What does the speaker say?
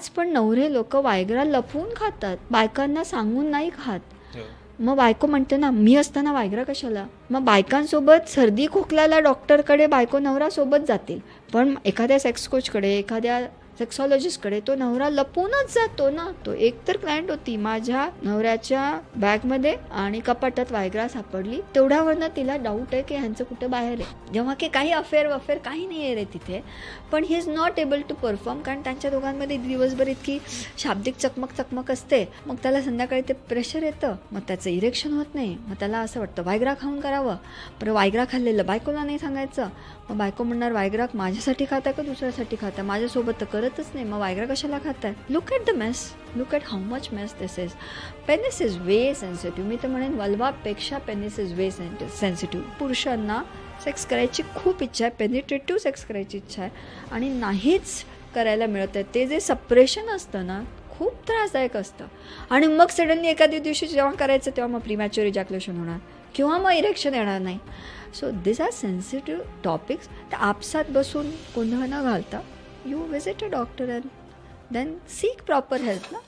आज पण नवरे लोक वायग्रा लपवून खातात. बायकांना सांगून नाही खात. हो. मग बायको म्हणते ना मी असताना वायग्रा कशाला? मग बायकांसोबत सर्दी खोकल्याला डॉक्टरकडे बायको नवरा सोबत जातील. पण एखाद्या सेक्स कोचकडे एखाद्या सेक्सॉलॉजिस्टकडे तो नवरा लपूनच जातो ना. तो एक तर क्लायंट होती माझ्या नवऱ्याच्या बॅगमध्ये आणि कपाटात वायग्रा सापडली. तेवढ्यावरनं तिला डाऊट आहे की ह्यांचं कुठं बाहेर आहे. जेव्हा की काही अफेअर वफेअर काही नाही आहे रे तिथे. पण he is not able to perform कारण त्यांच्या दोघांमध्ये दिवसभर इतकी शाब्दिक चकमक चकमक असते. मग त्याला संध्याकाळी ते प्रेशर येतं. मग त्याचं इरेक्शन होत नाही. मग त्याला असं वाटतं वायग्रा खाऊन करावं. पण वायग्रा खाल्लेलं बायकोला नाही सांगायचं. मग बायको म्हणणार वायग्रा माझ्यासाठी खाता का दुसऱ्यासाठी खाता? माझ्यासोबत तर करतच नाही. मग वायग्रा कशाला खातात look at the mess look at how much mess this is penis is way sensitive मी तर म्हणेन वल्वापेक्षा पेनिस इज वे सेन्सिटिव्ह पुरुषांना सेक्स करायची खूप इच्छा आहे. पेनिट्रेटिव्ह सेक्स करायची इच्छा आहे. आणि नाहीच करायला मिळत आहे. ते जे सप्रेशन असतं ना खूप त्रासदायक असतं. आणि मग सडनली एखाद्या दिवशी जेव्हा करायचं तेव्हा मग प्रीमॅच्युअर इजॅक्युलेशन होणार. किंवा मग इरेक्शन येणार नाही. So this are sensitive topics तर आपसात बसून गोंधळ न घालता you visit a doctor and then seek proper help na?